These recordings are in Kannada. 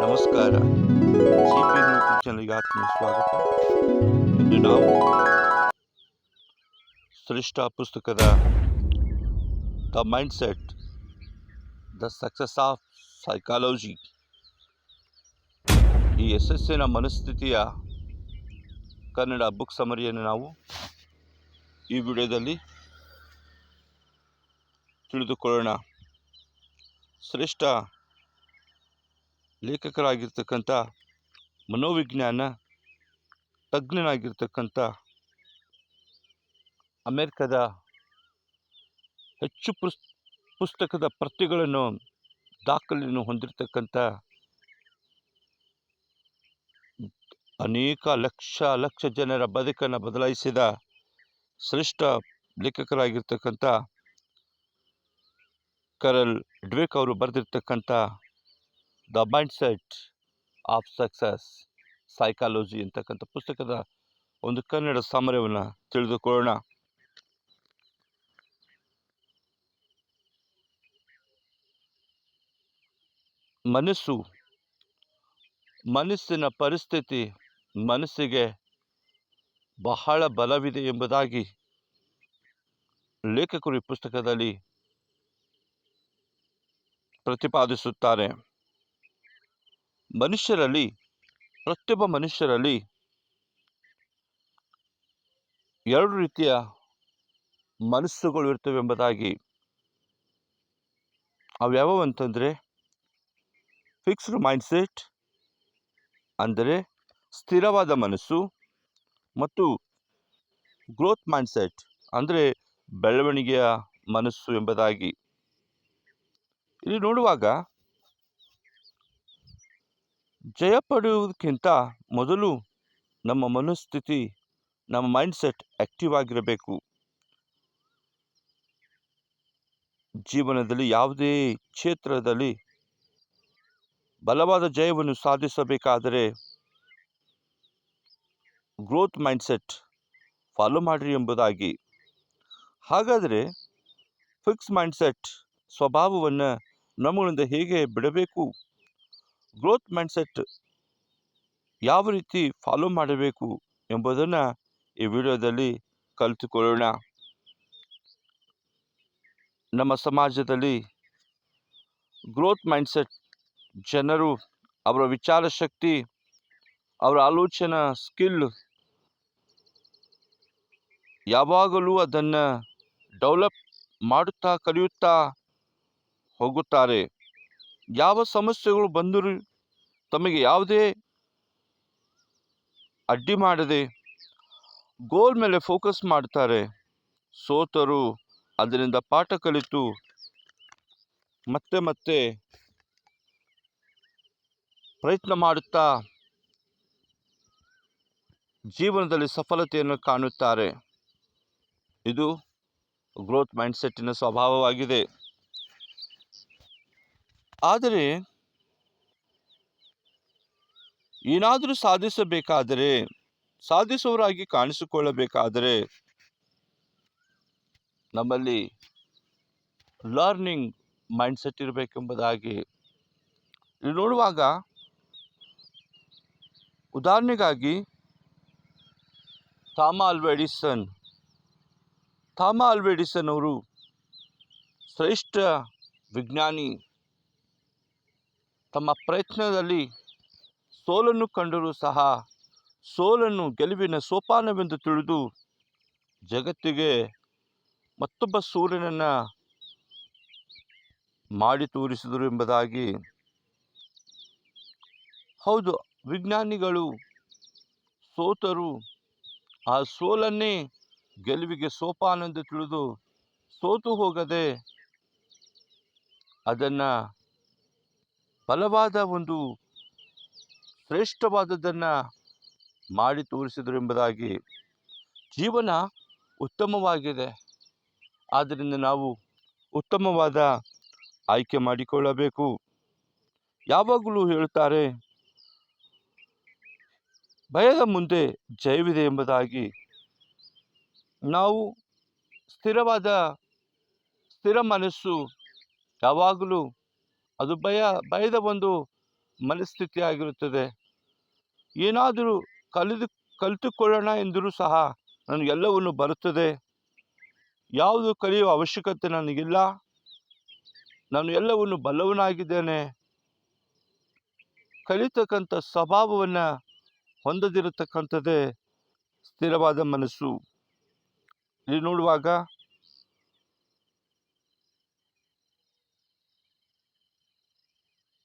ನಮಸ್ಕಾರ. ಸಿ ಪಿ ಸ್ವಾಗತ. ಇಂದು ನಾವು ಶ್ರೇಷ್ಠ ಪುಸ್ತಕದ the mind set the success of psychology. ಈ ಯಶಸ್ಸಿನ ಮನಸ್ಥಿತಿಯ ಕನ್ನಡ ಬುಕ್ ಸಮರಿಯನ್ನು ನಾವು ಈ ವಿಡಿಯೋದಲ್ಲಿ ತಿಳಿದುಕೊಳ್ಳೋಣ. ಶ್ರೇಷ್ಠ ಲೇಖಕರಾಗಿರ್ತಕ್ಕಂಥ ಮನೋವಿಜ್ಞಾನ ತಜ್ಞನಾಗಿರ್ತಕ್ಕಂಥ ಅಮೆರಿಕದ ಹೆಚ್ಚು ಪುಸ್, ಪುಸ್ತಕದ ಪ್ರತಿಗಳನ್ನು ದಾಖಲೆಯನ್ನು ಹೊಂದಿರತಕ್ಕಂಥ ಅನೇಕ ಲಕ್ಷ ಲಕ್ಷ ಜನರ ಬದುಕನ್ನು ಬದಲಾಯಿಸಿದ ಶ್ರೇಷ್ಠ ಲೇಖಕರಾಗಿರ್ತಕ್ಕಂಥ ಕರಲ್ ಡ್ವೇಕ್ ಅವರು ಬರೆದಿರ್ತಕ್ಕಂಥ the mind set of success psychology ಅಂತಕ್ಕಂಥ ಪುಸ್ತಕದ ಒಂದು ಕನ್ನಡ ಸಾಮರ್ಯವನ್ನು ತಿಳಿದುಕೊಳ್ಳೋಣ. ಮನಸ್ಸು, ಮನಸ್ಸಿನ ಪರಿಸ್ಥಿತಿ ಮನಸ್ಸಿಗೆ ಬಹಳ ಬಲವಿದೆ ಎಂಬುದಾಗಿ ಲೇಖಕರು ಈ ಪುಸ್ತಕದಲ್ಲಿ ಪ್ರತಿಪಾದಿಸುತ್ತಾರೆ. ಮನುಷ್ಯರಲ್ಲಿ, ಪ್ರತಿಯೊಬ್ಬ ಮನುಷ್ಯರಲ್ಲಿ ಎರಡು ರೀತಿಯ ಮನಸ್ಸುಗಳು ಇರ್ತವೆ ಎಂಬುದಾಗಿ ಅವ್ಯಾವು ಅಂತಂದರೆ ಫಿಕ್ಸ್ಡ್ ಮೈಂಡ್ಸೆಟ್ ಅಂದರೆ ಸ್ಥಿರವಾದ ಮನಸ್ಸು ಮತ್ತು ಗ್ರೋತ್ ಮೈಂಡ್ಸೆಟ್ ಅಂದರೆ ಬೆಳವಣಿಗೆಯ ಮನಸ್ಸು ಎಂಬುದಾಗಿ. ಇಲ್ಲಿ ನೋಡುವಾಗ ಜಯ ಪಡೆಯುವುದಕ್ಕಿಂತ ಮೊದಲು ನಮ್ಮ ಮನಸ್ಥಿತಿ, ನಮ್ಮ ಮೈಂಡ್ಸೆಟ್ ಆ್ಯಕ್ಟಿವ್ ಆಗಿರಬೇಕು. ಜೀವನದಲ್ಲಿ ಯಾವುದೇ ಕ್ಷೇತ್ರದಲ್ಲಿ ಬಲವಾದ ಜಯವನ್ನು ಸಾಧಿಸಬೇಕಾದರೆ ಗ್ರೋತ್ ಮೈಂಡ್ಸೆಟ್ ಫಾಲೋ ಮಾಡಿರಿ ಎಂಬುದಾಗಿ. ಹಾಗಾದರೆ ಫಿಕ್ಸ್ ಮೈಂಡ್ಸೆಟ್ ಸ್ವಭಾವವನ್ನು ನಮ್ಮಗಳಿಂದ ಹೇಗೆ ಬಿಡಬೇಕು? ಗ್ರೋತ್ ಮೈಂಡ್ಸೆಟ್ ಯಾವ ರೀತಿ ಫಾಲೋ ಮಾಡಬೇಕು ಎಂಬುದನ್ನು ಈ ವಿಡಿಯೋದಲ್ಲಿ ಕಲಿತುಕೊಳ್ಳೋಣ. ನಮ್ಮ ಸಮಾಜದಲ್ಲಿ ಗ್ರೋತ್ ಮೈಂಡ್ಸೆಟ್ ಜನರು ಅವರ ವಿಚಾರ ಶಕ್ತಿ, ಅವರ ಆಲೋಚನಾ ಸ್ಕಿಲ್ ಯಾವಾಗಲೂ ಅದನ್ನು ಡೆವಲಪ್ ಮಾಡುತ್ತಾ, ಕಲಿಯುತ್ತಾ ಹೋಗುತ್ತಾರೆ. ಯಾವ ಸಮಸ್ಯೆಗಳು ಬಂದರೂ ತಮಗೆ ಯಾವುದೇ ಅಡ್ಡಿ ಮಾಡದೆ ಗೋಲ್ ಮೇಲೆ ಫೋಕಸ್ ಮಾಡ್ತಾರೆ. ಸೋತರು ಅದರಿಂದ ಪಾಠ ಕಲಿತು ಮತ್ತೆ ಮತ್ತೆ ಪ್ರಯತ್ನ ಮಾಡುತ್ತಾ ಜೀವನದಲ್ಲಿ ಸಫಲತೆಯನ್ನು ಕಾಣುತ್ತಾರೆ. ಇದು ಗ್ರೋತ್ ಮೈಂಡ್ಸೆಟ್ಟಿನ ಸ್ವಭಾವವಾಗಿದೆ. ಆದರೆ ಏನಾದರೂ ಸಾಧಿಸಬೇಕಾದರೆ, ಸಾಧಿಸುವವರಾಗಿ ಕಾಣಿಸಿಕೊಳ್ಳಬೇಕಾದರೆ ನಮ್ಮಲ್ಲಿ ಲರ್ನಿಂಗ್ ಮೈಂಡ್ಸೆಟ್ ಇರಬೇಕೆಂಬುದಾಗಿ ಇಲ್ಲಿ ನೋಡುವಾಗ ಉದಾಹರಣೆಗಾಗಿ ಥಾಮ ಅಲ್ವೆಡಿಸನ್ ಥಾಮ ಅಲ್ವೆಡಿಸನ್ ಅವರು ಶ್ರೇಷ್ಠ ವಿಜ್ಞಾನಿ ತಮ್ಮ ಪ್ರಯತ್ನದಲ್ಲಿ ಸೋಲನ್ನು ಕಂಡರೂ ಸಹ ಸೋಲನ್ನು ಗೆಲುವಿನ ಸೋಪಾನವೆಂದು ತಿಳಿದು ಜಗತ್ತಿಗೆ ಮತ್ತೊಬ್ಬ ಸೂರ್ಯನನ್ನು ಮಾಡಿ ತೋರಿಸಿದರು ಎಂಬುದಾಗಿ ಹೌದು, ವಿಜ್ಞಾನಿಗಳು, ಸೋತರು ಆ ಸೋಲನ್ನೇ ಗೆಲುವಿಗೆ ಸೋಪಾನೆಂದು ತಿಳಿದು ಸೋತು ಹೋಗದೆ ಅದನ್ನು ಬಲವಾದ ಒಂದು ಶ್ರೇಷ್ಠವಾದದ್ದನ್ನು ಮಾಡಿ ತೋರಿಸಿದರು ಎಂಬುದಾಗಿ ಜೀವನ ಉತ್ತಮವಾಗಿದೆ. ಆದ್ದರಿಂದ ನಾವು ಉತ್ತಮವಾದ ಆಯ್ಕೆ ಮಾಡಿಕೊಳ್ಳಬೇಕು. ಯಾವಾಗಲೂ ಹೇಳುತ್ತಾರೆ ಭಯದ ಮುಂದೆ ಜಯವಿದೆ ಎಂಬುದಾಗಿ. ನಾವು ಸ್ಥಿರವಾದ, ಸ್ಥಿರ ಮನಸ್ಸು ಯಾವಾಗಲೂ ಅದು ಭಯ, ಭಯದ ಒಂದು ಮನಸ್ಥಿತಿ ಆಗಿರುತ್ತದೆ. ಏನಾದರೂ ಕಲಿದು, ಕಲಿತುಕೊಳ್ಳೋಣ ಎಂದರೂ ಸಹ ನನಗೆಲ್ಲವನ್ನು ಬರುತ್ತದೆ. ಯಾವುದು ಕಲಿಯುವ ಅವಶ್ಯಕತೆ ನನಗಿಲ್ಲ. ನಾನು ಎಲ್ಲವನ್ನು ಬಲ್ಲವನಾಗಿದ್ದೇನೆ. ಕಲಿತಕ್ಕಂಥ ಸ್ವಭಾವವನ್ನು ಹೊಂದದಿರತಕ್ಕಂಥದ್ದೇ ಸ್ಥಿರವಾದ ಮನಸ್ಸು. ಇಲ್ಲಿ ನೋಡುವಾಗ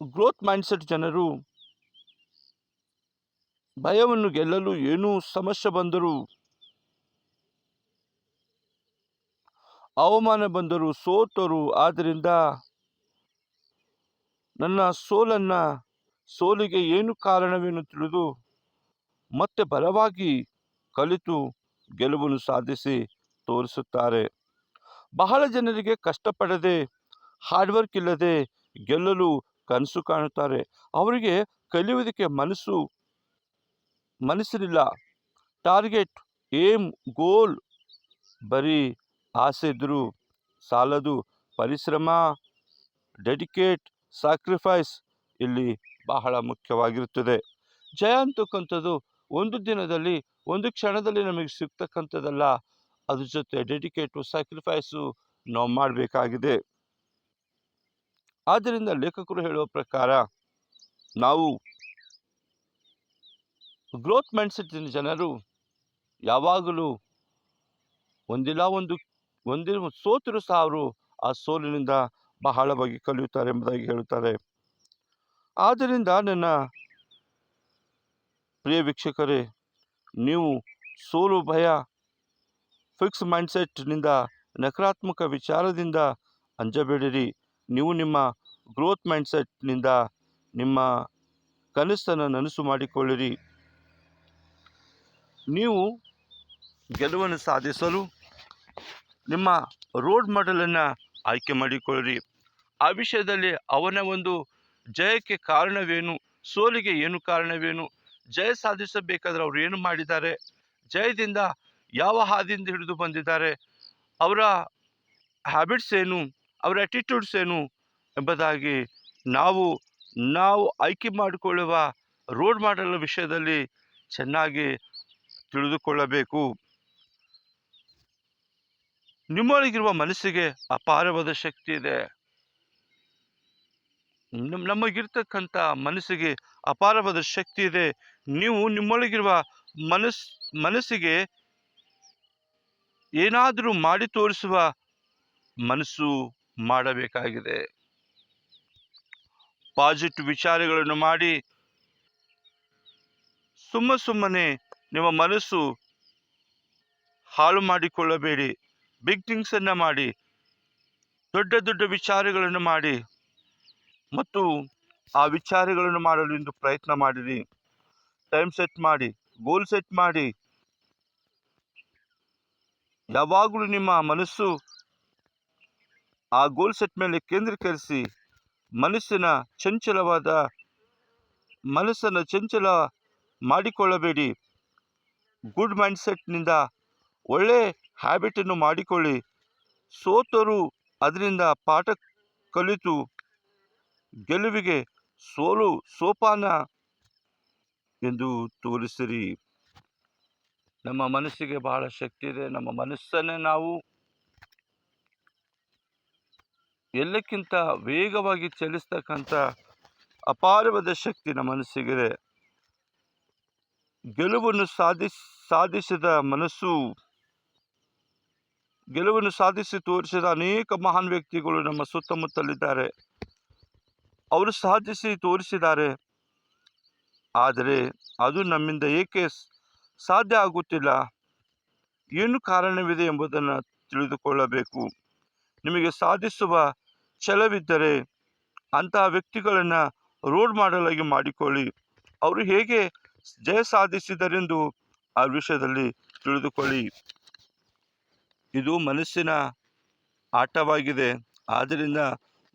ಗ್ರೋತ್ ಮೈಂಡ್ಸೆಟ್ ಜನರು ಭಯವನ್ನು ಗೆಲ್ಲಲು ಏನೂ ಸಮಸ್ಯೆ ಬಂದರೂ, ಅವಮಾನ ಬಂದರು ಸೋತರು. ಆದ್ದರಿಂದ ನನ್ನ ಸೋಲನ್ನ, ಸೋಲಿಗೆ ಏನು ಕಾರಣವೇನು ತಿಳಿದು ಮತ್ತೆ ಬಲವಾಗಿ ಕಲಿತು ಗೆಲುವನ್ನು ಸಾಧಿಸಿ ತೋರಿಸುತ್ತಾರೆ. ಬಹಳ ಜನರಿಗೆ ಕಷ್ಟಪಡದೆ ಹಾರ್ಡ್ ವರ್ಕ್ ಇಲ್ಲದೆ ಗೆಲ್ಲಲು ಕನಸು ಕಾಣುತ್ತಾರೆ. ಅವರಿಗೆ ಕಲಿಯುವುದಕ್ಕೆ ಮನಸ್ಸು ಮನಸ್ಸಿರಲಿಲ್ಲ. ಟಾರ್ಗೆಟ್, ಏಮ್, ಗೋಲ್ ಬರೀ ಆಸೆ ಇದ್ದರೂ ಸಾಲದು. ಪರಿಶ್ರಮ, ಡೆಡಿಕೇಟ್, ಸ್ಯಾಕ್ರಿಫೈಸ್ ಇಲ್ಲಿ ಬಹಳ ಮುಖ್ಯವಾಗಿರುತ್ತದೆ. ಜಯ ಅಂತಕ್ಕಂಥದ್ದು ಒಂದು ದಿನದಲ್ಲಿ, ಒಂದು ಕ್ಷಣದಲ್ಲಿ ನಮಗೆ ಸಿಗ್ತಕ್ಕಂಥದ್ದಲ್ಲ. ಅದ್ರ ಜೊತೆ ಡೆಡಿಕೇಟು, ಸ್ಯಾಕ್ರಿಫೈಸು ನಾವು ಮಾಡಬೇಕಾಗಿದೆ. ಆದ್ದರಿಂದ ಲೇಖಕರು ಹೇಳುವ ಪ್ರಕಾರ ನಾವು ಗ್ರೋತ್ ಮೈಂಡ್ಸೆಟ್ಟಿನ ಜನರು ಯಾವಾಗಲೂ ಒಂದಿಲ್ಲ ಒಂದು, ಒಂದಿನ ಸೋತರು ಸಹ ಅವರು ಆ ಸೋಲಿನಿಂದ ಬಹಳವಾಗಿ ಕಲಿಯುತ್ತಾರೆ ಎಂಬುದಾಗಿ ಹೇಳುತ್ತಾರೆ. ಆದ್ದರಿಂದ ನನ್ನ ಪ್ರಿಯ ವೀಕ್ಷಕರೇ, ನೀವು ಸೋಲು ಭಯ ಫಿಕ್ಸ್ ಮೈಂಡ್ಸೆಟ್ನಿಂದ ನಕಾರಾತ್ಮಕ ವಿಚಾರದಿಂದ ಅಂಜಬೇಡಿರಿ. ನೀವು ನಿಮ್ಮ ಗ್ರೋತ್ ಮೈಂಡ್ಸೆಟ್ನಿಂದ ನಿಮ್ಮ ಕನಸನ್ನು ನನಸು ಮಾಡಿಕೊಳ್ಳಿರಿ. ನೀವು ಗೆಲುವನ್ನು ಸಾಧಿಸಲು ನಿಮ್ಮ ರೋಡ್ ಮಾಡೆಲನ್ನು ಆಯ್ಕೆ ಮಾಡಿಕೊಳ್ಳಿರಿ. ಆ ವಿಷಯದಲ್ಲಿ ಅವನ ಒಂದು ಜಯಕ್ಕೆ ಕಾರಣವೇನು? ಸೋಲಿಗೆ ಏನು ಕಾರಣವೇನು? ಜಯ ಸಾಧಿಸಬೇಕಾದ್ರೆ ಅವರು ಏನು ಮಾಡಿದ್ದಾರೆ? ಜಯದಿಂದ ಯಾವ ಹಾದಿಯಿಂದ ಹಿಡಿದು ಬಂದಿದ್ದಾರೆ? ಅವರ ಹ್ಯಾಬಿಟ್ಸ್ ಏನು? ಅವರ ಆಟಿಟ್ಯೂಡ್ಸ್ ಏನು ಎಂಬುದಾಗಿ ನಾವು ನಾವು ಆಯ್ಕೆ ಮಾಡಿಕೊಳ್ಳುವ ರೋಡ್ ಮಾಡಲ್ ವಿಷಯದಲ್ಲಿ ಚೆನ್ನಾಗಿ ತಿಳಿದುಕೊಳ್ಳಬೇಕು. ನಿಮ್ಮೊಳಗಿರುವ ಮನಸ್ಸಿಗೆ ಅಪಾರವಾದ ಶಕ್ತಿ ಇದೆ. ನಮ್ಮ ನಮಗಿರ್ತಕ್ಕಂಥ ಮನಸ್ಸಿಗೆ ಅಪಾರವಾದ ಶಕ್ತಿ ಇದೆ. ನೀವು ನಿಮ್ಮೊಳಗಿರುವ ಮನಸ್, ಮನಸ್ಸಿಗೆ ಏನಾದರೂ ಮಾಡಿ ತೋರಿಸುವ ಮನಸ್ಸು ಮಾಡಬೇಕಾಗಿದೆ. ಪಾಸಿಟಿವ್ ವಿಚಾರಗಳನ್ನು ಮಾಡಿ. ಸುಮ್ಮ ಸುಮ್ಮನೆ ನಿಮ್ಮ ಮನಸ್ಸು ಹಾಳು ಮಾಡಿಕೊಳ್ಳಬೇಡಿ. ಬಿಗ್ ಥಿಂಗ್ಸ್ ಅನ್ನ ಮಾಡಿ. ದೊಡ್ಡ ದೊಡ್ಡ ವಿಚಾರಗಳನ್ನು ಮಾಡಿ. ಮತ್ತು ಆ ವಿಚಾರಗಳನ್ನು ಮಾಡಲು ಇಂದು ಪ್ರಯತ್ನ ಮಾಡಿರಿ. ಟೈಮ್ ಸೆಟ್ ಮಾಡಿ, ಗೋಲ್ ಸೆಟ್ ಮಾಡಿ. ಯಾವಾಗಲೂ ನಿಮ್ಮ ಮನಸ್ಸು ಆ ಗೋಲ್ ಸೆಟ್ ಮೇಲೆ ಕೇಂದ್ರೀಕರಿಸಿ ಮನಸ್ಸಿನ ಚಂಚಲವಾದ, ಮನಸ್ಸನ್ನು ಚಂಚಲ ಮಾಡಿಕೊಳ್ಳಬೇಡಿ. ಗುಡ್ ಮೈಂಡ್ ಸೆಟ್ನಿಂದ ಒಳ್ಳೆ ಹ್ಯಾಬಿಟನ್ನು ಮಾಡಿಕೊಳ್ಳಿ. ಸೋತರು ಅದರಿಂದ ಪಾಠ ಕಲಿತು ಗೆಲುವಿಗೆ ಸೋಲು, ಸೋಪಾನ ಎಂದು ತೋರಿಸಿರಿ. ನಮ್ಮ ಮನಸ್ಸಿಗೆ ಬಹಳ ಶಕ್ತಿ ಇದೆ. ನಮ್ಮ ಮನಸ್ಸನ್ನೇ ನಾವು ಎಲ್ಲಕ್ಕಿಂತ ವೇಗವಾಗಿ ಚಲಿಸ್ತಕ್ಕಂಥ ಅಪಾರವಾದ ಶಕ್ತಿ ನಮ್ಮ ಮನಸ್ಸಿಗಿದೆ ಗೆಲುವನ್ನು ಸಾಧಿಸ್ ಸಾಧಿಸಿದ ಮನಸ್ಸು, ಗೆಲುವನ್ನು ಸಾಧಿಸಿ ತೋರಿಸಿದ ಅನೇಕ ಮಹಾನ್ ವ್ಯಕ್ತಿಗಳು ನಮ್ಮ ಸುತ್ತಮುತ್ತಲಿದ್ದಾರೆ. ಅವರು ಸಾಧಿಸಿ ತೋರಿಸಿದ್ದಾರೆ. ಆದರೆ ಅದು ನಮ್ಮಿಂದ ಏಕೆ ಸಾಧ್ಯ ಆಗುತ್ತಿಲ್ಲ? ಏನು ಕಾರಣವಿದೆ ಎಂಬುದನ್ನು ತಿಳಿದುಕೊಳ್ಳಬೇಕು. ನಿಮಗೆ ಸಾಧಿಸುವ ಛಲವಿದ್ದರೆ ಅಂತಹ ವ್ಯಕ್ತಿಗಳನ್ನು ರೋಡ್ ಮಾಡಲಾಗಿ ಮಾಡಿಕೊಳ್ಳಿ. ಅವರು ಹೇಗೆ ಜಯ ಸಾಧಿಸಿದರೆಂದು ಆ ವಿಷಯದಲ್ಲಿ ತಿಳಿದುಕೊಳ್ಳಿ. ಇದು ಮನಸ್ಸಿನ ಆಟವಾಗಿದೆ. ಆದ್ದರಿಂದ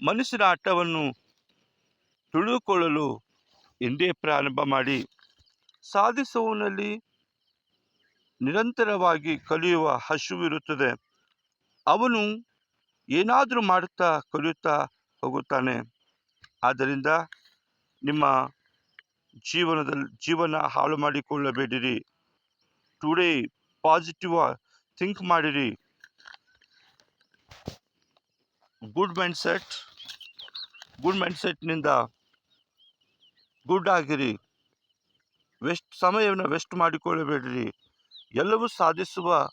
ಮನಸ್ಸಿನ ಆಟವನ್ನು ತಿಳಿದುಕೊಳ್ಳಲು ಎಂದೇ ಪ್ರಾರಂಭ ಮಾಡಿ. ಸಾಧಿಸುವವನಲ್ಲಿ ನಿರಂತರವಾಗಿ ಕಲಿಯುವ ಹಸಿವಿರುತ್ತದೆ ಅವನು ಏನಾದರೂ ಮಾಡುತ್ತಾ ಕಲಿಯುತ್ತಾ ಹೋಗುತ್ತಾನೆ. ಆದ್ದರಿಂದ ನಿಮ್ಮ ಜೀವನದಲ್ಲಿ ಜೀವನ ಹಾಳು ಮಾಡಿಕೊಳ್ಳಬೇಡಿರಿ. ಟುಡೇ ಪಾಸಿಟಿವ್ ಥಿಂಕ್ ಮಾಡಿರಿ. Good mind set good mind ಸೆಟ್ನಿಂದ good ಆಗಿರಿ ವೆಸ್ಟ್, ಸಮಯವನ್ನು ವೆಸ್ಟ್ ಮಾಡಿಕೊಳ್ಳಬೇಡಿರಿ. ಎಲ್ಲವೂ ಸಾಧಿಸುವ,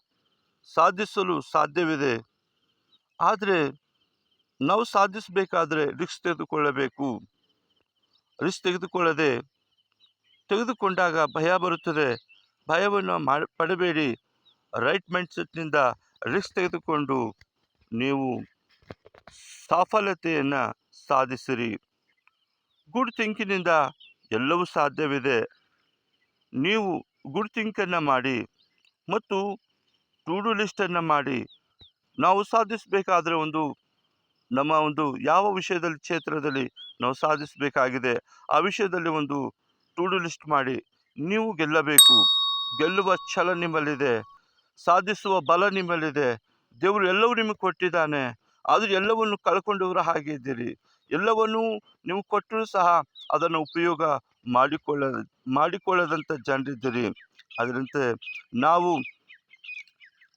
ಸಾಧಿಸಲು ಸಾಧ್ಯವಿದೆ. ಆದರೆ ನಾವು ಸಾಧಿಸಬೇಕಾದ್ರೆ ರಿಕ್ಸ್ ತೆಗೆದುಕೊಳ್ಳಬೇಕು. ರಿಕ್ಸ್ ತೆಗೆದುಕೊಳ್ಳದೆ ತೆಗೆದುಕೊಂಡಾಗ ಭಯ ಬರುತ್ತದೆ. ಭಯವನ್ನು ಮಾಡಿ ಪಡಬೇಡಿ. ರೈಟ್ ಮೈಂಡ್ಸೆಟ್ನಿಂದ ರಿಸ್ಕ್ ತೆಗೆದುಕೊಂಡು ನೀವು ಸಫಲತೆಯನ್ನು ಸಾಧಿಸಿರಿ. ಗುಡ್ ಥಿಂಕಿನಿಂದ ಎಲ್ಲವೂ ಸಾಧ್ಯವಿದೆ. ನೀವು ಗುಡ್ ಥಿಂಕನ್ನು ಮಾಡಿ ಮತ್ತು ಟು ಡು ಲಿಸ್ಟನ್ನು ಮಾಡಿ. ನಾವು ಸಾಧಿಸಬೇಕಾದ್ರೆ ಒಂದು ನಮ್ಮ ಒಂದು ಯಾವ ವಿಷಯದಲ್ಲಿ ಕ್ಷೇತ್ರದಲ್ಲಿ ನಾವು ಸಾಧಿಸಬೇಕಾಗಿದೆ, ಆ ವಿಷಯದಲ್ಲಿ ಒಂದು ಟು ಡು ಲಿಸ್ಟ್ ಮಾಡಿ, ನೀವು ಗೆಲ್ಲಬೇಕು. ಗೆಲ್ಲುವ ಛಲ ನಿಮ್ಮಲ್ಲಿದೆ, ಸಾಧಿಸುವ ಬಲ ನಿಮ್ಮಲ್ಲಿದೆ. ದೇವರು ಎಲ್ಲವೂ ನಿಮಗೆ ಕೊಟ್ಟಿದ್ದಾನೆ, ಆದರೂ ಎಲ್ಲವನ್ನು ಕಳ್ಕೊಂಡವರ ಹಾಗೆ ಇದ್ದೀರಿ. ಎಲ್ಲವನ್ನೂ ನೀವು ಕೊಟ್ಟರೂ ಸಹ ಅದನ್ನು ಉಪಯೋಗ ಮಾಡಿಕೊಳ್ಳ ಮಾಡಿಕೊಳ್ಳದಂಥ ಜನರಿದ್ದೀರಿ. ಅದರಂತೆ ನಾವು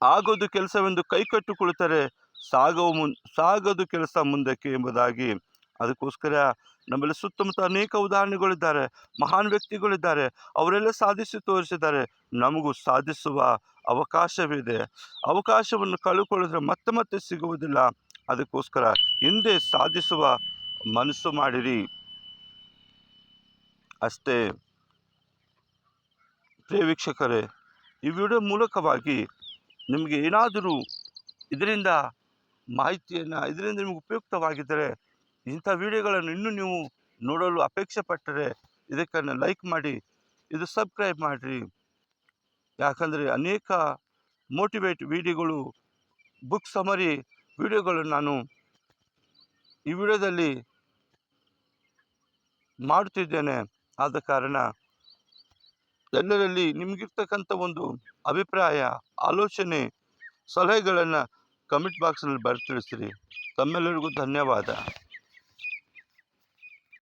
ಆಗೋದು ಕೆಲಸವೆಂದು ಕೈ ಕಟ್ಟಿಕೊಳ್ಳುತ್ತಾರೆ ಸಾಗುವ ಮುನ್, ಸಾಗದು ಕೆಲಸ ಮುಂದಕ್ಕೆ ಎಂಬುದಾಗಿ. ಅದಕ್ಕೋಸ್ಕರ ನಮ್ಮಲ್ಲಿ ಸುತ್ತಮುತ್ತ ಅನೇಕ ಉದಾಹರಣೆಗಳಿದ್ದಾರೆ. ಮಹಾನ್ ವ್ಯಕ್ತಿಗಳಿದ್ದಾರೆ. ಅವರೆಲ್ಲ ಸಾಧಿಸಿ ತೋರಿಸಿದ್ದಾರೆ. ನಮಗೂ ಸಾಧಿಸುವ ಅವಕಾಶವಿದೆ. ಅವಕಾಶವನ್ನು ಕಳ್ಕೊಳ್ಳಿದ್ರೆ ಮತ್ತೆ ಮತ್ತೆ ಸಿಗುವುದಿಲ್ಲ. ಅದಕ್ಕೋಸ್ಕರ ಹಿಂದೆ ಸಾಧಿಸುವ ಮನಸ್ಸು ಮಾಡಿರಿ. ಅಷ್ಟೇ. ಪ್ರಿಯ ವೀಕ್ಷಕರೇ, ಈ ವಿಡಿಯೋ ಮೂಲಕವಾಗಿ ನಿಮಗೆ ಏನಾದರೂ ಇದರಿಂದ ಮಾಹಿತಿಯನ್ನು, ಇದರಿಂದ ನಿಮಗೆ ಉಪಯುಕ್ತವಾಗಿದ್ದರೆ ಇಂಥ ವಿಡಿಯೋಗಳನ್ನು ಇನ್ನೂ ನೀವು ನೋಡಲು ಅಪೇಕ್ಷೆ ಪಟ್ಟರೆ ಇದಕ್ಕನ್ನು ಲೈಕ್ ಮಾಡಿ, ಇದು ಸಬ್ಸ್ಕ್ರೈಬ್ ಮಾಡಿರಿ. ಯಾಕಂದರೆ ಅನೇಕ ಮೋಟಿವೇಟ್ ವಿಡಿಯೋಗಳು, ಬುಕ್ ಸಮರಿ ವಿಡಿಯೋಗಳನ್ನು ನಾನು ಈ ವಿಡಿಯೋದಲ್ಲಿ ಮಾಡುತ್ತಿದ್ದೇನೆ. ಆದ ಕಾರಣ ಎಲ್ಲರಲ್ಲಿ ನಿಮಗಿರ್ತಕ್ಕಂಥ ಒಂದು ಅಭಿಪ್ರಾಯ ಆಲೋಚನೆ ಸಲಹೆಗಳನ್ನು ಕಮೆಂಟ್ ಬಾಕ್ಸ್ನಲ್ಲಿ ಬರೆದು ತಿಳಿಸಿರಿ ತಮ್ಮೆಲ್ಲರಿಗೂ ಧನ್ಯವಾದ.